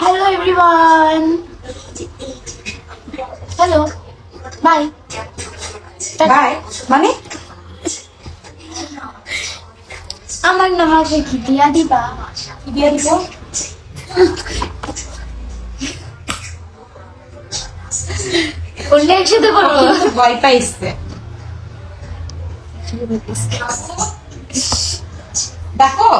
Hello everyone hello bye bye মানে? আমার নাম আছে কি দিয়া দিবা দিয়ে দিব বললে একসাথে বলব ভয় পাইছে। দেখো।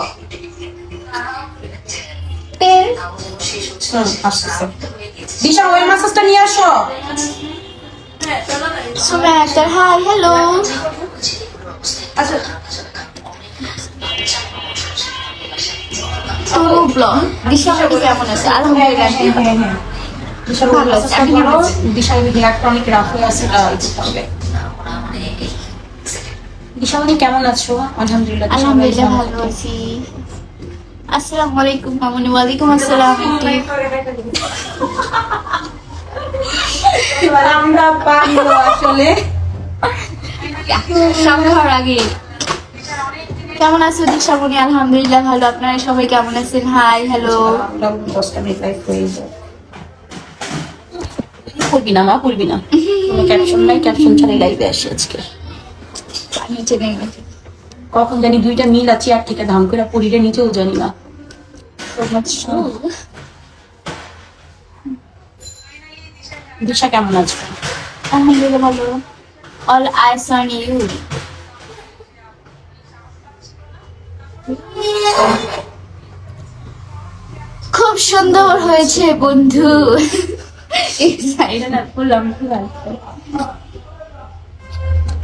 দিশা ওই মাসাজটা নিয়ে আসো। সুমায়া আক্তার হাই হ্যালো আচ্ছা। টুরু ব্লগ দিশা আপনি কেমন আছে? আলহামদুলিল্লাহ হ্যাঁ হ্যাঁ হ্যাঁ দিশা ভালো আছে, আপনি কেমন রাফ আছে কেমন আলহামদুলিল্লাহ আলহামদুলিল্লাহ ভালো আছি। আসসালামু আলাইকুম মামুনি। ওয়ালাইকুম আসসালাম। আমরা পারব আসলে। সন্ধ্যার আগে কেমন আছো দীক্ষামণি আলহামদুলিল্লাহ ভালো। আপনারা সবাই কেমন আছেন? হাই হ্যালো হয়ে পড়বি না মা পড়বি না। কোনো ক্যাপশন নাই ক্যাপশন ছাড়াই লাইভে আসি আজকে। নিচে নেই কখন জানি দুইটা মিল আছে আর থেকে ধাম করে পড়িরে নিচেও জানি না। দিশা কেমন আছো? আলহামদুলিল্লাহ ভালো। অল আইস অন ইউ খুব সুন্দর হয়েছে বন্ধু।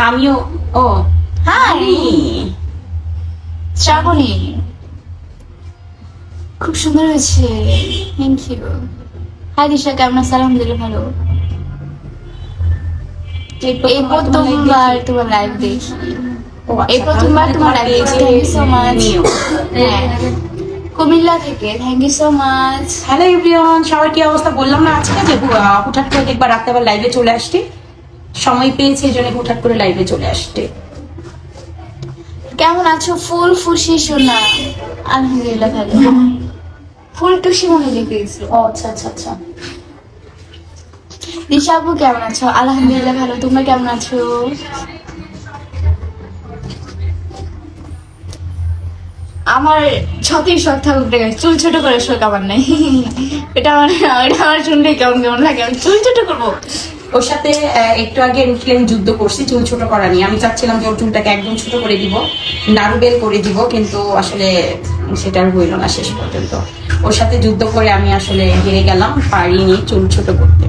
আমিও ও হাই শ্রাবণী। খুব সুন্দর হয়েছে। থ্যাংক ইউ হাই দিশা কেমন আছে? আলহামদুলিল্লাহ ভালো। এই প্রথমবার তোমার লাইভ দেখি। আচ্ছা, এই প্রথমবার তোমার লাইভ দেখি। Thank you so much Comilla থেকে thank you so much hello everyone সবার কি অবস্থা? বললাম না আজকে যে হুটহাট করে একবার রাতে আবার লাইভে চলে আসতে সময় পেয়েছি এই জন্য হুটহাট করে লাইভে চলে আসতে কেমন আছো? ফুল ফুসি সোনা। আলহামদুলিল্লাহ ভালো। ফুল টুসি মনে লিখেছিল ও আচ্ছা আচ্ছা আচ্ছা। দিশা আপু কেমন আছো? আলহামদুলিল্লাহ ভালো। তোমরা কেমন আছো? আমার ছতেই শখ থাকুক রে চুল ছোট করে শখ আমার নাই। এটা আমার এটা আমার শুনলে কেমন কেমন লাগে? আমি চুল ছোট করব। ওর সাথে একটু আগে আমি যুদ্ধ করছি চুল ছোট করা নিয়ে। আমি চাচ্ছিলাম যে ওর চুলটাকে একদম ছোট করে দিব নারুবেল করে দিব কিন্তু আসলে সেটা আর হইল না শেষ পর্যন্ত। ওর সাথে যুদ্ধ করে আমি আসলে হেরে গেলাম পারিনি চুল ছোট করতে।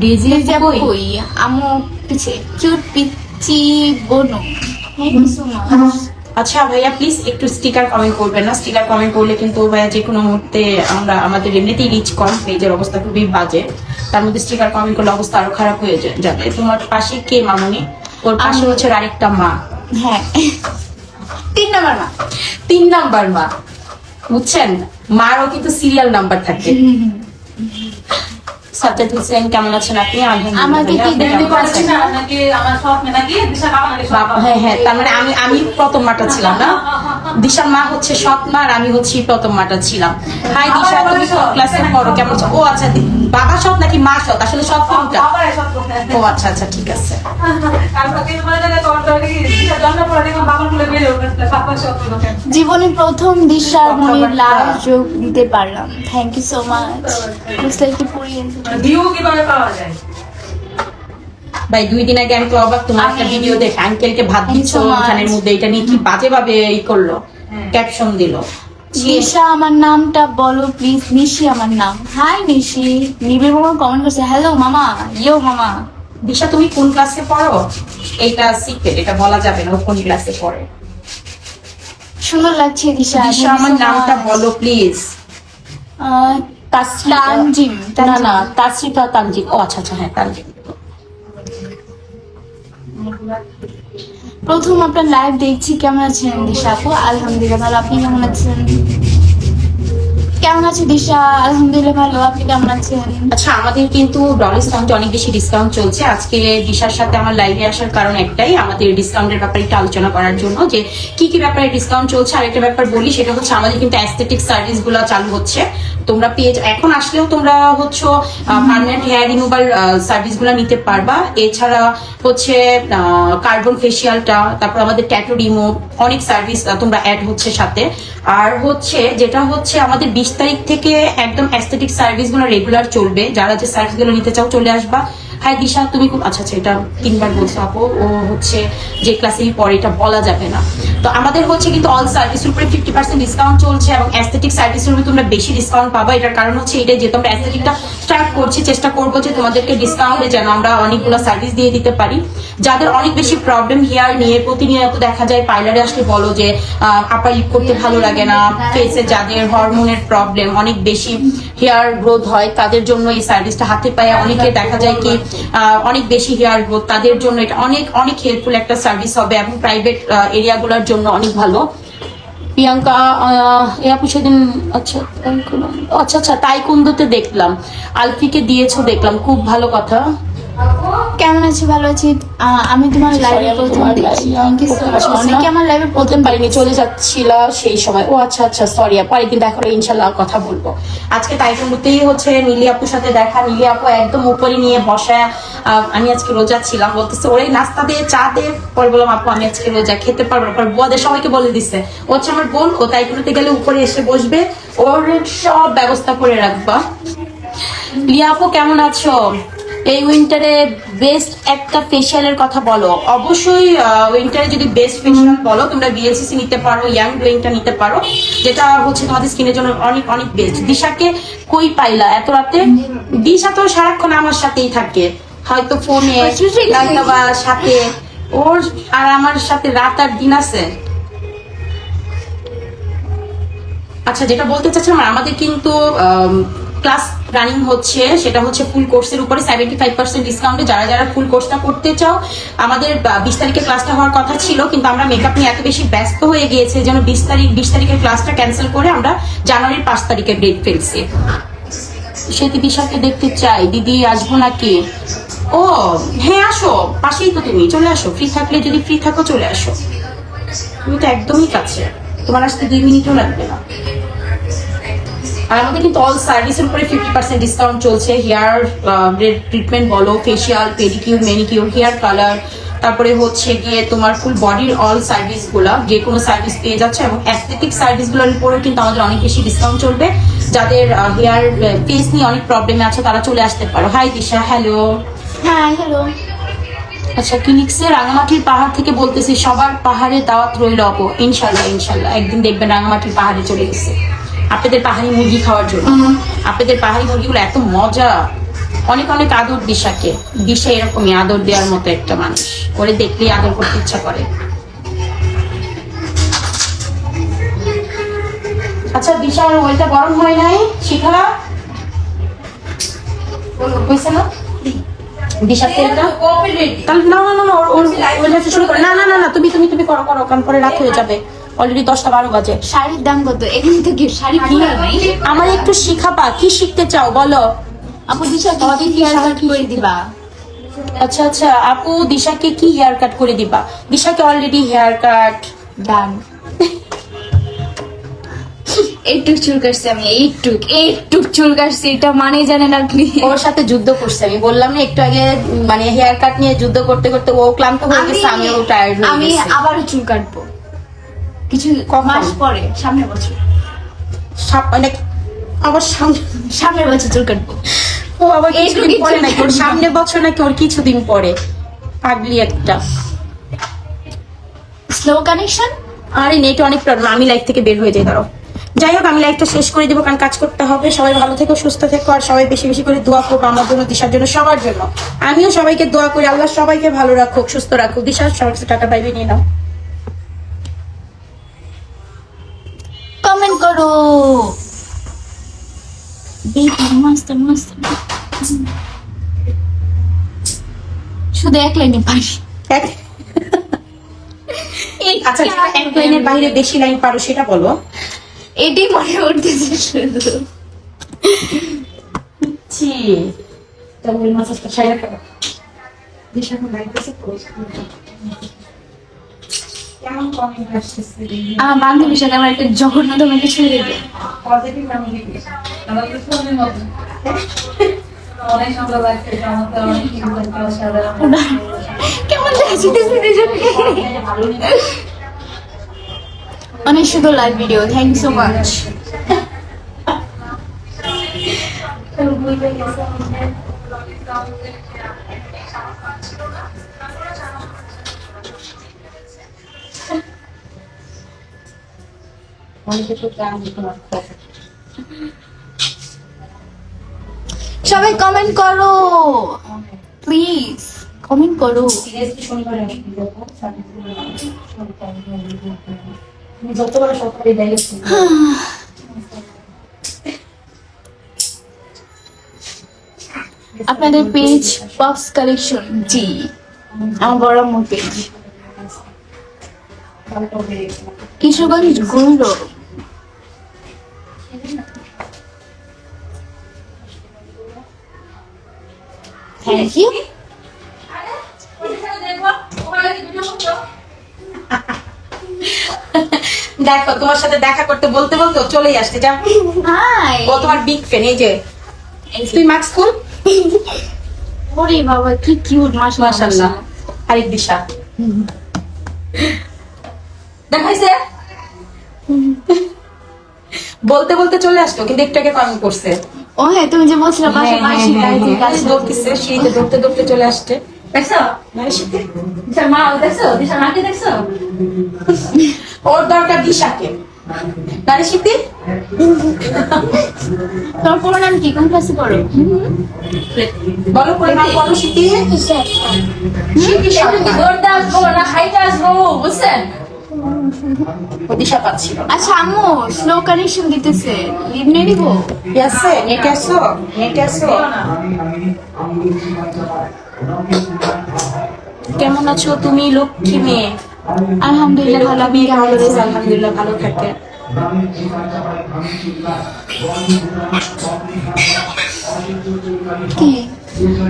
ডিজি যে কই? আমু পিছে কিউট পিচি বনু। আচ্ছা ভাইয়া প্লিজ একটু স্টিকার কমেন্ট করবেন না? স্টিকার কমেন্ট করলে কিন্তু ভাইয়া যে কোনো মুহূর্তে আমরা আমাদের এমনিতেই রিচ কম পেজের অবস্থা খুবই বাজে। তার মধ্যে স্টিকার কমেন্ট করলে অবস্থা আরও খারাপ হয়ে যাবে। তোমার পাশে কে মামনি? ওর পাশে হচ্ছে আরেকটা মা। হ্যাঁ। তিন নাম্বার মা। তিন নাম্বার মা। বুঝছেন? মারও কিন্তু সিরিয়াল নাম্বার থাকে। সাজ্জাদ হোসেন কেমন আছেন আপনি? আলহামদুলিল্লাহ আমাকে কি দেখতে পাচ্ছেন? আছেন? বাবা হ্যাঁ হ্যাঁ তার মানে আমি আমি প্রথম মাটা ছিলাম না? দিশার মা হচ্ছে সৎ মা আর আমি হচ্ছি প্রথম মাটা ছিলাম। হাই দিশা তুমি কোন ক্লাসে পড়ো কেমন আছো? ও আচ্ছা দি- বাবা সৎ নাকি মা সৎ? আসলে সৎ কোনটা? ও আচ্ছা আচ্ছা ঠিক আছে। জীবনে প্রথম দিশার মনির লাভ যোগ দিতে পারলাম। থ্যাংক ইউ সো মাচ বুঝলে একটু পড়িয়ে ভাই দুই দিন আগে আমি তো অবাক তোমার একটা ভিডিও দেখে আঙ্কেলকে ভাত দিচ্ছ ওখানের মধ্যে এটা নিয়ে কি বাজে ভাবে ই করল ক্যাপশন দিল। দিশা আমার নামটা বলো প্লিজ নিশি আমার নাম। হাই নিশি। নিবিড় মামা কমেন্ট করছে হ্যালো মামা। ইয়ো মামা। দিশা তুমি কোন ক্লাসে পড়ো? এটা সিক্রেট এটা বলা যাবে না কোন ক্লাসে পড়ে। সুন্দর লাগছে দিশা দিশা আমার নামটা বলো প্লিজ তানজিম। না। না তাসরিফা তানজিম। ও আচ্ছা আচ্ছা হ্যাঁ তানজিম। প্রথম আপনার লাইভ দেখছি কেমন আছেন দিশা আপু? আলহামদুলিল্লাহ ভালো। আপনি কেমন আছেন? কেমন আছে দিশা? আলহামদুলিল্লাহ ভালো। আপনি কেমন আছেন? আচ্ছা আমাদের কিন্তু অনেক বেশি ডিসকাউন্ট চলছে। আজকে দিশার সাথে আমার লাইভে আসার কারণ একটাই, আমাদের ডিসকাউন্টের ব্যাপারে একটু আলোচনা করার জন্য যে কি কি ব্যাপারে ডিসকাউন্ট চলছে। আরেকটা ব্যাপার বলি, সেটা হচ্ছে আমাদের কিন্তু অ্যাস্থেটিক চালু হচ্ছে। তোমরা এখন আসলেও তোমরা হচ্ছে পার্মানেন্ট হেয়ার রিমুভাল সার্ভিসগুলো নিতে পারবা। এছাড়া হচ্ছে কার্বন ফেসিয়ালটা তারপর আমাদের ট্যাটু রিমুভ অনেক সার্ভিস তোমরা অ্যাড হচ্ছে সাথে। আর হচ্ছে, যেটা হচ্ছে আমাদের বিশ তারিখ থেকে একদম অ্যাস্থেটিক সার্ভিসগুলো রেগুলার চলবে। যারা যে সার্ভিসগুলো নিতে চাও চলে আসবা। হ্যাঁ দিশা, তুমি খুব আচ্ছা আচ্ছা এটা তিনবার বলছো আপু। ও হচ্ছে যে ক্লাসেই পরে এটা বলা যাবে না। তো আমাদের হচ্ছে কিন্তু অল সার্ভিসের উপরে ফিফটি পার্সেন্ট ডিসকাউন্ট চলছে এবং অ্যাস্থেটিক সার্ভিসের উপরে তোমরা বেশি ডিসকাউন্ট পাবা। এটার কারণ হচ্ছে এটাই যে তোমরা অ্যাস্থেটিকটা স্টার্ট করছি, চেষ্টা করব যে তোমাদেরকে ডিসকাউন্টে যেন আমরা অনেকগুলো সার্ভিস দিয়ে দিতে পারি। যাদের অনেক বেশি প্রবলেম হেয়ার নিয়ে প্রতিনিয়ত দেখা যায় পার্লারে আসলে বলো যে আপার লিপ করতে ভালো লাগে না ফেসে যাদের হরমোনের প্রবলেম অনেক বেশি হেয়ার গ্রোথ হয়, তাদের জন্য এই সার্ভিসটা হাতে পায়ে অনেকে দেখা যায় কি অনেক বেশি হেয়ার গ্রোথ, তাদের জন্য এটা অনেক অনেক হেল্পফুল একটা সার্ভিস হবে এবং প্রাইভেট এরিয়াগুলোর জন্য অনেক ভালো। প্রিয়াঙ্কা আপু সেদিন আচ্ছা আচ্ছা আচ্ছা তাইকুন্দুতে দেখলাম। আলফিকে দিয়েছ দেখলাম, খুব ভালো কথা। কেমন আছি? ভালো আছি। আমি তোমার লাইভে প্রথম দেখছি থ্যাংক ইউ সো মাচ অনেকে আমার লাইভে পারিনি চলে যাচ্ছিল সেই সময়। ও আচ্ছা আচ্ছা সরি আপু আরেকদিন দেখা করে ইনশাল্লাহ কথা বলব। আজকে তাইকুন্দুতেই হচ্ছে নীলি আপুর সাথে দেখা। নীলি আপু একদম উপরে নিয়ে বসায় আমি আজকে রোজা ছিলাম। বলতেছে ওরে নাস্তা দিয়ে চা দে। পরে বললাম আপু আমি আজকে রোজা খেতে পারব পরে বুয়াদের সবাইকে বলে দিছে। ও হচ্ছে আমার বোন ও তাইকুন্দুতে গেলে উপরে এসে বসবে। ওর সব ব্যবস্থা করে রাখবা। লিয়া আপু কেমন আছো? এই উইন্টারে বেস্ট একটা ফেশিয়ালের কথা বলো। অবশ্যই উইন্টারে যদি বেস্ট ফেশিয়াল বলো তোমরা বিএসসি নিতে পারো ইয়াং গ্লোয়িংটা নিতে পারো যেটা হচ্ছে তোমাদের স্কিনের জন্য অনেক অনেক বেস্ট দিশাকে কই পাইলা? এত রাতে? দিশা তো সারাক্ষণ আমার সাথেই থাকে। হয়তো ফোনে বা সাথে। ওর আর আমার সাথে রাত আর দিন আছে। আচ্ছা যেটা বলতে চাচ্ছিলাম আমাদের কিন্তু ক্লাস রানিং হচ্ছে, সেটা হচ্ছে ফুল কোর্সের উপরে সেভেন্টি ফাইভ পার্সেন্ট ডিসকাউন্টে যারা যারা ফুল কোর্সটা করতে চাও, আমাদের বিশ তারিখে ক্লাসটা হওয়ার কথা ছিল, কিন্তু আমরা মেকআপ নিয়ে এত বেশি ব্যস্ত হয়ে গিয়েছে যেন বিশ তারিখ, বিশ তারিখের ক্লাসটা ক্যান্সেল করে আমরা জানুয়ারির পাঁচ তারিখের ডেট ফেলছি। সেটি দিশাকে দেখতে চাই? দিদি, আসব নাকি? ও হ্যাঁ আসো। পাশেই তো তুমি, চলে আসো। ফ্রি থাকলে যদি ফ্রি থাকো, চলে আসো। তুমি তো একদমই কাছে। তোমার আসতে দুই মিনিটও লাগবে না। আর আমাদের কিন্তু অল সার্ভিসের উপরে ফিফটি পার্সেন্ট ডিসকাউন্ট চলছে। হেয়ার ট্রিটমেন্ট বলো facial pedicure manicure hair colour তারপরে হচ্ছে গিয়ে তোমার ফুল বডির অল সার্ভিসগুলা যে কোনো সার্ভিস পেয়ে যাচ্ছে এবং অ্যাস্থেটিক সার্ভিসগুলোর উপরেও কিন্তু আমাদের অনেক বেশি ডিসকাউন্ট চলবে। যাদের হেয়ার ফেস নিয়ে অনেক প্রবলেমে আছে তারা চলে আসতে পারো। হাই দিশা হ্যালো হ্যাঁ হ্যালো আচ্ছা ক্লিনিক্সে রাঙামাটির পাহাড় থেকে বলতেছি সবার পাহাড়ে দাওয়াত রইল আপু ইনশাল্লাহ ইনশাল্লাহ। একদিন দেখবেন রাঙামাটির পাহাড়ে চলে গেছে। আপনাদের পাহাড়ি মুরগি খাওয়ার জন্য। আপনাদের পাহাড়ি মুরগিগুলো এত মজা। অনেক অনেক আদর দিশাকে। দিশা এরকমই আদর দেওয়ার মতো একটা মানুষ। ওরে দেখলেই আদর করতে ইচ্ছা করে। আচ্ছা দিশার ওইটা গরম হয় নাই? শিখা? হয়েছে না? করো। না না না না তুমি তুমি তুমি করো করো কারণ পরে রাত হয়ে যাবে। অলরেডি দশটা বারো বাজে। শাড়ির দাম কত? এখানে তো কি? শাড়ি নাই আমার একটু শিখাবা কি শিখতে চাও বলো? আপু দিশা কি হেয়ার কাট করে দিবা? আচ্ছা আচ্ছা আপু দিশাকে কি হেয়ার কাট করে দিবা? দিশাকে অলরেডি হেয়ার কাট ডান এইটুক চুল কাটছি আমি এইটুক এইটুক চুল কাটছি এটা মানে জানেন আপনি। ওর সাথে যুদ্ধ করছে আমি। বললাম না একটু আগে মানে হেয়ার কাট নিয়ে যুদ্ধ করতে করতে ও ক্লান্ত হয়ে গেছে আমিও টায়ার্ড হয়ে আমি আবার চুল কাটবো। কিছু? মাস পরে সামনের বছর। মানে আবার সামনে সামনের বছর চুল কাটবো। ও আবার কিছুদিন পরে নাকি? ওর সামনে বছর নাকি ওর কিছুদিন পরে? পাগলি একটা। স্লো কানেকশন আরে নেট অনেক প্রবলেম আমি লাইফ থেকে বের হয়ে যাই ধরো যাই হোক আমি লাইফটা শেষ করে দেবো কারণ কাজ করতে হবে। সবাই ভালো থেকো সুস্থ থেকো আর সবাই বেশি বেশি করে দোয়া করব আমার জন্য দিশার জন্য সবার জন্য। আমিও সবাইকে দোয়া করি আল্লাহ সবাইকে ভালো রাখুক সুস্থ রাখুক। দিশা সবার টাকা পাইবে নিয়ে নাও। কমেন্ট করো। বেবি মস্ত মস্ত শুধু এক লাইনে পারি। এক আচ্ছা এক লাইনের বাইরে বেশি লাইন পারো সেটা বলো। এটাই মনে উঠতেছে শুধু। ছি মাসাজটা সাইরা করো দিশা এখন লাইতেছে কেমন কমেন্ট আসতেছে আমার বান্ধবীর সাথে আমার একটা জঘন্য তোমাকে দেবে পজিটিভ আমি দেখি আমার তো ফোনের মতো। অনেক সুন্দর লাগছে চমৎকার অনেক সুন্দর অসাধারণ। কেমন লাগছে দুজনকে অনেক সুন্দর live video thank you so much অনেকে তো গান সবাই কমেন্ট করো। প্লিজ কমেন্ট করো। যতবার আপনাদের পেজ পপস কালেকশন জি। আমার বড় আম্মুর page Kishoreganj Gour thank you দেখো তোমার সাথে দেখা করতে বলতে বলতে ও চলেই আসছে যা হাই ও তোমার বিগ ফ্যান এই যে। তুই মার্কস খুল। ওরে বাবা কি কিউট মাশাআল্লাহ। মাশাআল্লাহ। আরেক দিশা। দেখাইছে বলতে বলতে চলে আসতো কিন্তু একটু আগে কমেন্ট করছে। ও হ্যাঁ তুমি যে বলছিলে পাশে পাশে গাড়িতে গাছ দৌড়তেছে সিঁড়িতে দৌড়তে দৌড়তে চলে আসছে। দেখছ? দিশার মা দেখছ? দিশার মাকে দেখছ? ওর দরকার দিশাকে। পুরো নাম কি? কোন ক্লাসে পড়ো? বলো নাম দৌড়তে আসব না খাইতে আসব বুঝছেন? দিশা পাচ্ছিল আচ্ছা আম্মু স্লো কানেকশন দিতেছে। লিভ নিয়ে নিবো? আছে নেটে আসো নেটে আসো। কেমন আছো তুমি লক্ষ্মী মেয়ে? আলহামদুলিল্লাহ ভালো আছেন? আলহামদুলিল্লাহ ভালো থাকে। কি?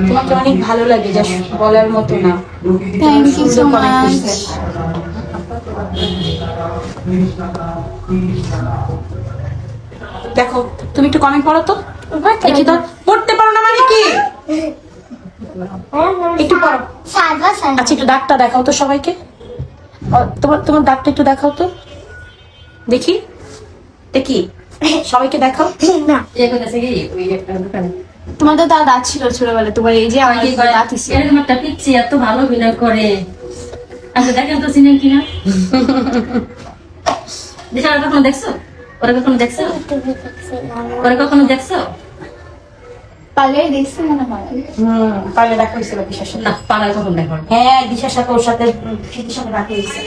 তোমাকে অনেক ভালো লাগে যা বলার মতো না। Thank you so much. দেখো তুমি একটু কমেন্ট করো তো। দেখি তো পড়তে পারো না মানে কি? একটু পড়ো। আচ্ছা একটু ডাকটা দেখাও তো সবাইকে। তোমার তোমার ডাকটা একটু দেখাও তো। দেখি। দেখি। সবাইকে দেখাও। একটা তোমার দাদা ছিল ছোটবেলায় তোমার এই যে আমার কি দাঁত এত ভালো অভিনয় করে। আচ্ছা দেখেন তো চিনেন কিনা। দিশার কখনো দেখছ? ওরা কখনো দেখছ? ওরা কখনো দেখছ? পালে দেখছি মনে হয়। হুম। পারলে দেখা হয়েছিল দিশার সাথে। না কখন দেখো হ্যাঁ দিশার সাথে ওর সাথে উম, সাথে দেখা হয়েছে।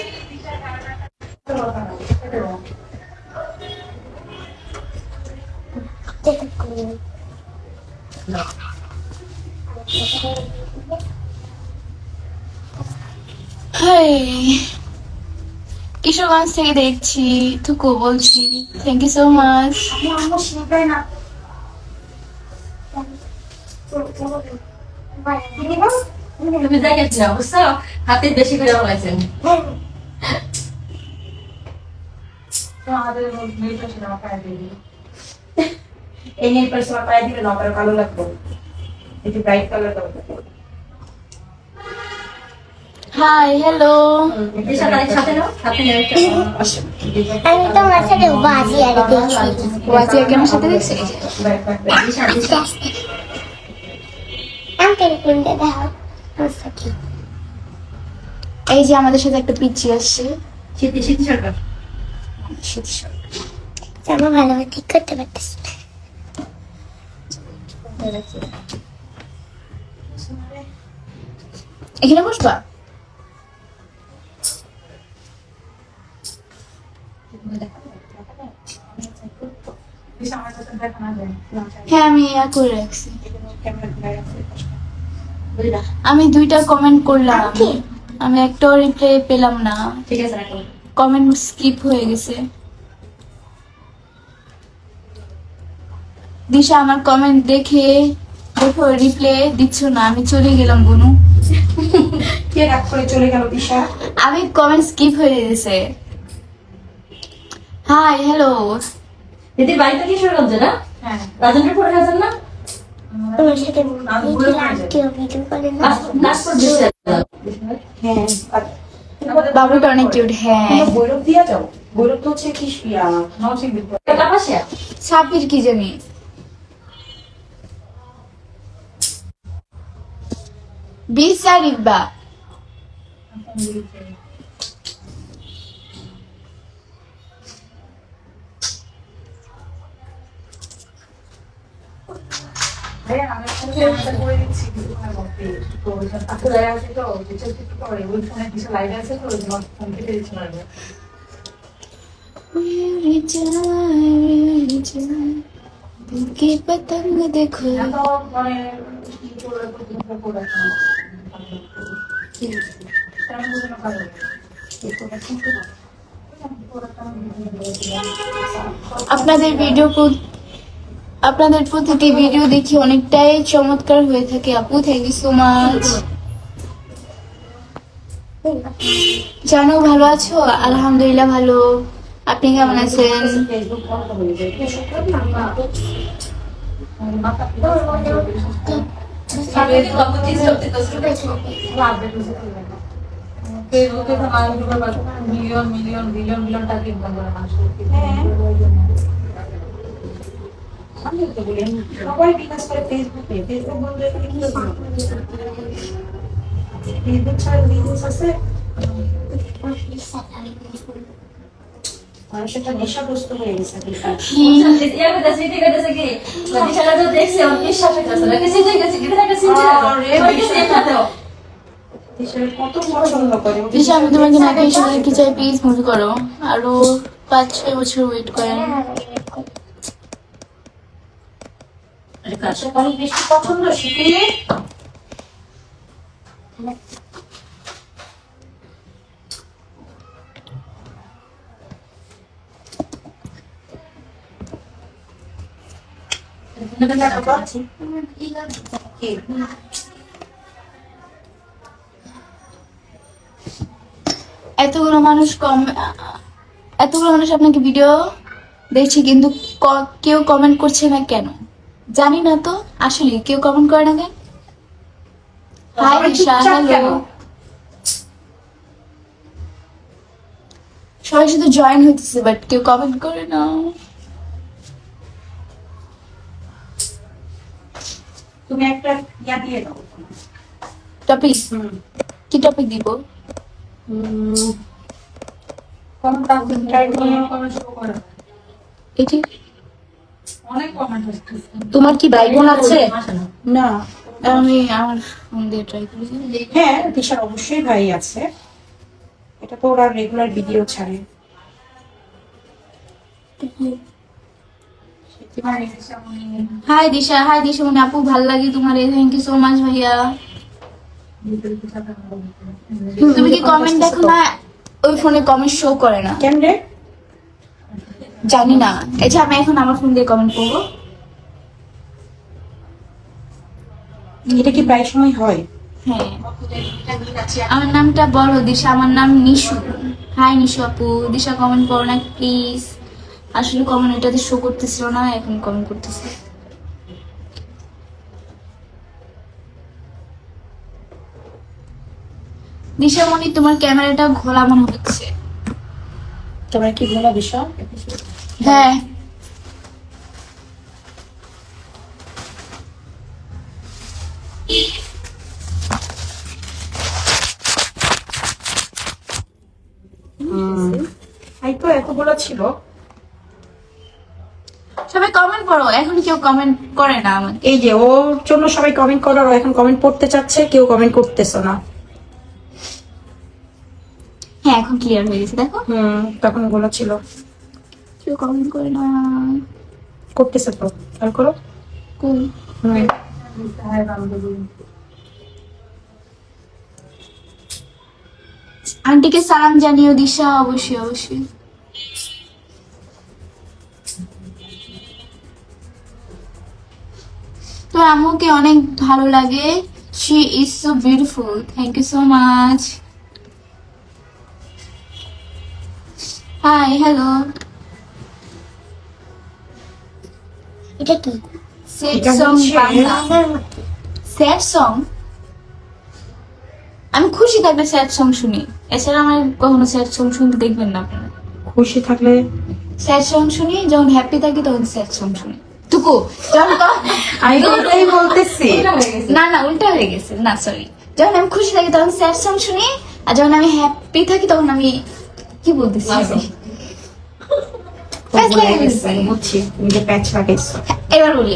হাই কিশোরগঞ্জ থেকে দেখছি? থুকু বলছি। থ্যাংক ইউ সো মাচ তুমি দেখেছি না বুঝছ? হাতে বেশি করে বলেছেন এই নেল পালিশ পায়ে দিলে না ভালো লাগবে। একটু ব্রাইট কালার দাও হাই হ্যালো। আমি তোমার সাথে আর দেখছি সাথে দেখছি এই যে আমাদের সাথে একটা পিচি আসছে ঠিক এখানে বসবা হ্যাঁ আমি ইয়া করে রাখছি। আমি দুইটা কমেন্ট করলাম। আমি একটাও রিপ্লাই পেলাম না। ঠিক আছে কমেন্ট স্কিপ হয়ে গেছে। দিশা আমার কমেন্ট দেখে দেখো রিপ্লে দিচ্ছ না। আমি চলে গেলাম বুনু। কে রাগ করে চলে গেল দিশা? আমি কমেন্ট স্কিপ হয়ে গেছে। হাই হ্যালো দিদি বাড়িতে কিশোরগঞ্জে না? হ্যাঁ। রাজেন্দ্রপুরে গেছেন না? তোমার সাথে ভিডিও করে না ডিস্ট্রিক্ট হ্যাঁ। বাবুটা অনেক কিউট হ্যাঁ। বৈরব দিয়া যাও। বৈরব তো হচ্ছে কি সাপির কি জানি? বিসারিবা হ্যাঁ আমি ফোনে আমাদের করে দিচ্ছি কিছু সময় মধ্যে তো ওইখানে আজকে জায়গা আছে তো কিছু কিছু করে ওই ফোনে কিছু লাইট আছে তো ওই জন্য ফোন কেটে দিচ্ছি না কি পতঙ্গ দেখো এত মানে কি করে প্রতিদিন করে রাখি তেমন বুঝে না কারও আপনাদের ভিডিও প্রত- আপনাদের প্রতিটি ভিডিও দেখি অনেকটাই চমৎকার হয়ে থাকে আপু থ্যাংক ইউ সো মাচ জানো ভালো আছো আলহামদুলিল্লাহ ভালো আপনি কেমন আছেন মিলিয়ন মিলিয়ন টাকা ইনকাম মানুষ আমি তো বলি সবাই বিকাশ করে ফেসবুকে ফেসবুক বন্ধ কি ফেসবুক ছাড়া বিজনেস আছে? মানুষ নেশাগ্রস্ত গেছে বেকার। কইতাছে কি কইতাছে কি দিশাটা তো দেখছে ওর বিশ্বাস হইতাছে না কি তোমাকে চাই প্লিজ মুভি করো। আরও পাঁচ ছয় বছর ওয়েট করেন। এতগুলো মানুষ কম এতগুলো মানুষ আপনাকে ভিডিও দেখছে কিন্তু কেউ কমেন্ট করছে না কেন? জানি না তো আসলে কেউ কমেন্ট করে না কেন? হাই রিশা হ্যালো সবাই শুধু জয়েন হইতেছে বাট কেউ কমেন্ট করে না। তুমি একটা ইয়া দিয়ে দাও। টপিক কি টপিক দিব? নিয়ে কমেন্ট শুরু করে। এটি? তোমার কি ভাই বোন আছে? না আমি আমার ফোন দিয়ে ট্রাই করি হ্যাঁ দিশার অবশ্যই ভাই আছে। এটা তো ওরা রেগুলার ভিডিও ছাড়ে। হাই দিশা। হাই দিশা মনে। আপু ভালো লাগে তোমার থ্যাংক ইউ সো মাচ ভাইয়া। তুমি কি কমেন্ট দেখো না? ওই ফোনে কমেন্ট শো করে না। কেন রে জানি না। এই যে আমি এখন আমার ফোন দিয়ে কমেন্ট করব। এটা কি প্রায় সময় হয়? হ্যাঁ। আমার নামটা বলো দিশা। আমার নাম নিশু। হাই নিশু আপু। দিশা কমেন্ট করো না প্লিজ আসলে কমেন্ট এটাতে শো করতেছিল না এখন কমেন্ট করতেছে। দিশা মনি তোমার ক্যামেরাটা ঘোলা মনে হচ্ছে। তোমার কি ভোলা বিষয়? হ্যাঁ। এই তো এতগুলো ছিল। সবাই কমেন্ট করো। এখন কেউ কমেন্ট করে না আমাকে। এই যে ওর জন্য সবাই কমেন্ট করার এখন কমেন্ট পড়তে চাচ্ছে কেউ কমেন্ট করতেছে না। হ্যাঁ এখন ক্লিয়ার হয়ে গেছে দেখো। হুম তখন ওগুলো ছিল। কেউ কমেন্ট করে না। করতেছে তো খেয়াল করো। হুম। আন্টিকে সালাম জানিও দিশা অবশ্যই অবশ্যই। তো আম্মুকে অনেক ভালো লাগে। She is so beautiful thank you so much hi hello এটা কি? সং বাংলা। স্যাড সং আমি খুশি থাকলে স্যাড সং শুনি। এছাড়া আমার কখনো স্যাড সং শুনতে দেখবেন না আপনারা। খুশি থাকলে স্যাড সং শুনি যখন হ্যাপি থাকি তখন স্যাড সং শুনি। টুকু যখন আমি ওটাই বলতেছি। না না উল্টা হয়ে গেছে। না সরি যখন আমি খুশি থাকি তখন স্যাড সং শুনি আর যখন আমি হ্যাপি থাকি তখন আমি কি বলতেছি প্যাচ ভুলে লাগিয়ে গেছি, ফেলছি। বুঝছি তুমি যে প্যাচ লাগাইছো এবার বলি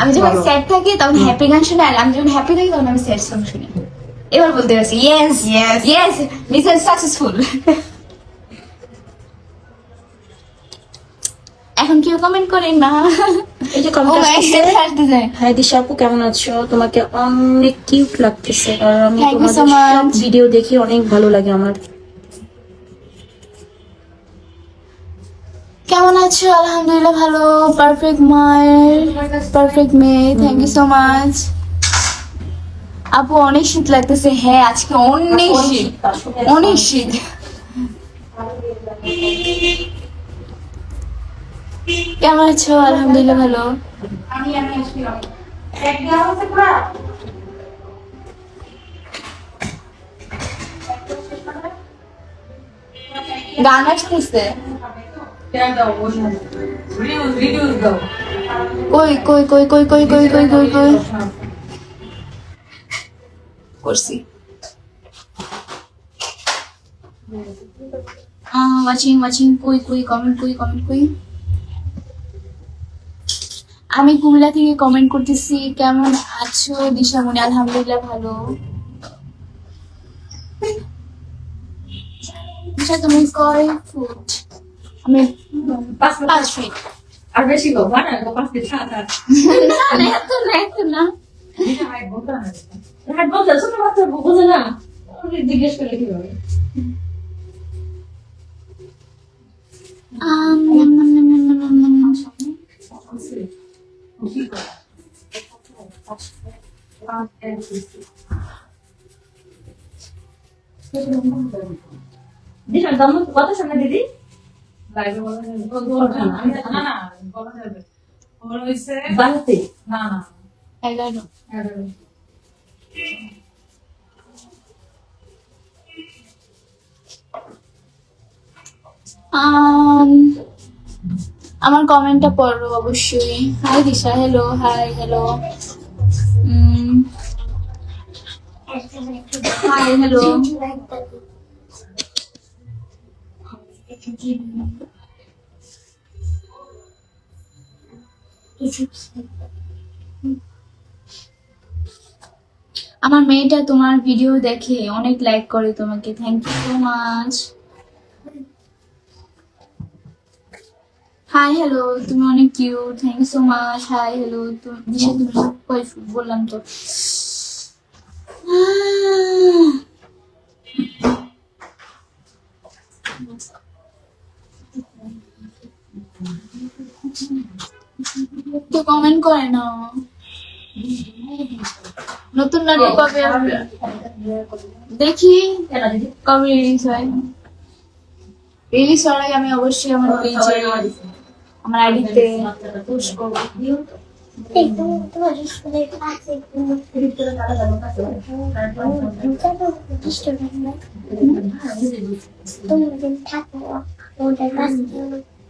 আমি যখন স্যাড থাকি তখন হ্যাপি গান শুনি আর আমি যখন হ্যাপি থাকি তখন আমি স্যাড সং শুনি। এবার বলতে পারছি ইয়েস. ইয়েস মিশন সাকসেসফুল এখন কেউ কমেন্ট করেন না। এই যে কমেন্ট হাই দিশা আপু কেমন আছো? তোমাকে অনেক কিউট লাগতেছে। আর আমি much. ভিডিও দেখি অনেক ভালো লাগে আমার। কেমন আছো? আলহামদুলিল্লাহ ভালো। পারফেক্ট মায়ের পারফেক্ট মেয়ে। থ্যাংক ইউ সো মাচ আপু অনেক শীত লাগতেছে। হ্যাঁ আজকে অনেক শীত। অনেক শীত। কেমন আছো? আলহামদুলিল্লাহ ভালো। গান আসতেছে। কই কই কই কই কই কই কই কই কই? করছি। ওয়াচিং ওয়াচিং কই কই কমেন্ট কই কমেন্ট কই? আমি কুমিল্লা থেকে কমেন্ট করতেছি, কেমন আছো? দিশা দিশামণি, আলহামদুলিল্লাহ ভালো। দিশা, তুমি কয় ফুট? আমি পাঁচ ফিট আর বেশি গো বাড়া গো পাঁচ ফিট সাত আট না না এত না এত না হাইট বলতে না হাইট বলতে ছোট বাচ্চা বোঝে না জিজ্ঞেস করলে কি হবে দিশার দাম কত সামনে দিদি আমার কমেন্টটা পড়ো অবশ্যই। Hi Disha hello hi hello hi hello আমার মেয়েটা তোমার ভিডিও দেখে অনেক লাইক করে তোমাকে। Thank you so much hi hello তুমি অনেক cute thank you so much hi hello তুমি বললাম তো। কেউ কমেন্ট করে না। নতুন নাটক কবে? আসবে? দেখি কবে রিলিজ হয়। রিলিজ হওয়ার আগে আমি অবশ্যই আমার পেজে আমার আইডিতে পোস্ট করব এই তোমার স্কুলের পাশে কোনো ডিস্টার্বেন্স নাই তুমি যদি থাকো ওদের পাশে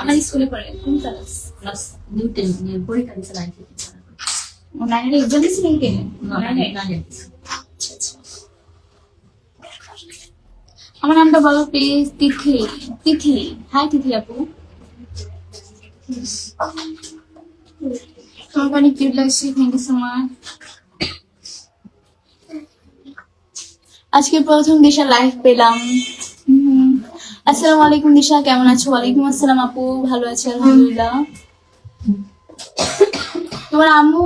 আমার স্কুলে পড়ে? কোন ক্লাস ক্লাস নিউটন নিয়ে পরীক্ষা দিছে লাইফ ও নাইনের এক্সাম দিয়েছিলেন কে আচ্ছা আচ্ছা। আমার নামটা বলো প্লিজ তিথি। তিথি। হাই তিথি আপু। তোমাকে অনেক কিউট লাগছে থ্যাংক ইউ সো মাচ আজকে প্রথম দিশা লাইভ পেলাম। আসসালামু আলাইকুম দিশা। কেমন আছো? ওয়ালাইকুম আসসালাম আপু। ভালো আছি আলহামদুলিল্লাহ। তোমার আম্মু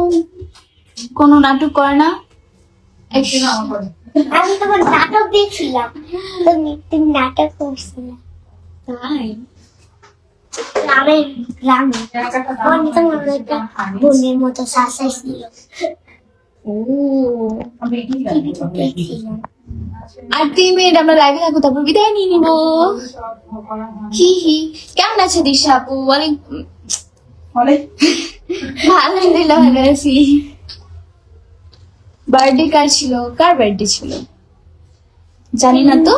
কোনো নাটক করে না? আমি তোমার নাটক দেখছিলাম। তুমি তুমি নাটক করছিলে। তাই? গ্রামে। একটা বোনের মতো শাসা ছিল ও টিভিতে দেখছিলাম আর তিন মিনিট আমরা লাইভে থাকব তারপর বিদায় নিয়ে নিবো। হি হি। কেমন আছে দিশা আপু? বলে আলহামদুলিল্লাহ ভালো আছি। বার্থডে কার ছিল? কার বার্থডে ছিল? জানি না তো।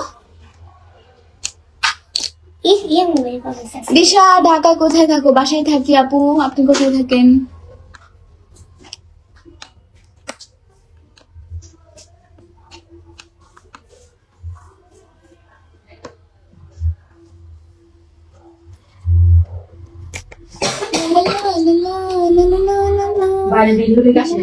এই ইয়ে শাসা দিশা ঢাকা কোথায় থাকো? বাসায় থাকি আপু। আপনি কোথায় থাকেন? বাইরে বের হলে গাছে?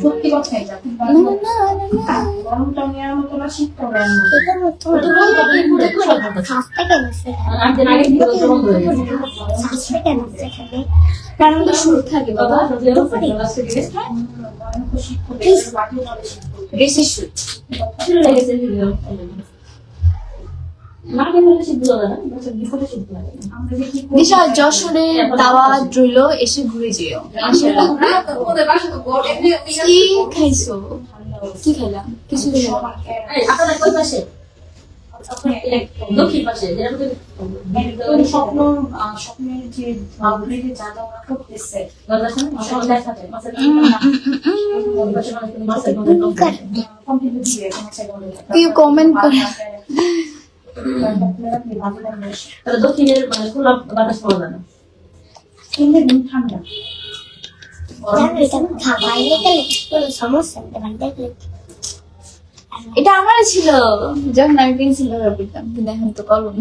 সত্যি কথাই গরমটা নেওয়ার মতো না শীতটা এটা কারণ তো শুরু থাকে বাবা ড্রেসের শুট দিশা যশোরে দাওয়াত রইল এসে ঘুরে যেও। কি খাইছো? কি কিছু পাশে? দক্ষিণ স্বপ্ন স্বপ্নের যে যা ওরা করতেছে কেউ কমেন্ট করে। এটা আমার ছিল। যখন আমি পেন্সিল কিন্তু এখন তো কলম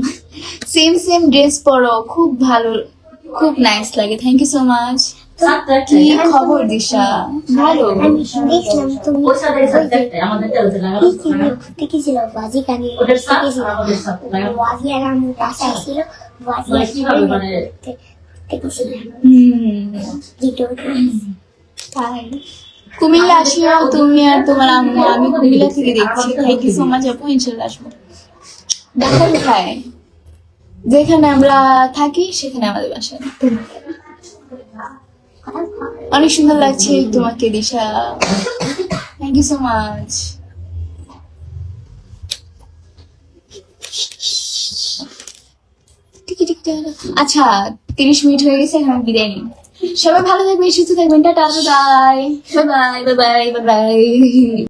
সেম সেম ড্রেস পরো, খুব ভালো, খুব নাইস লাগে। থ্যাংক ইউ সো মাচ কি খবর দিশা? ভালো? দেখলাম তুমি ওর সাথে সাথে আমাদের তেলতে লাগানো ঘুরতে গেছিল বাজি কানে ওদের সাথে আমাদের সাথে লাগানো বাজি আর আমি বাসায় ছিল বাজি মানে কীভাবে মানে ভিডিও তাই। কুমিল্লা আসিও তুমি আর তোমার আম্মু আমি কুমিল্লা থেকে দেখছি। থ্যাংক ইউ সো মাচ আপু ইনশাল্লাহ আসব। দেখা কোথায়? যেখানে আমরা থাকি সেখানে আমাদের বাসা। অনেক সুন্দর লাগছে তোমাকে, Disha. Thank you so much আচ্ছা তিরিশ মিনিট হয়ে গেছে, এখন বিরিয়ানি সবাই ভালো থাকবে সুস্থ থাকবেন, tata bye bye bye bye bye.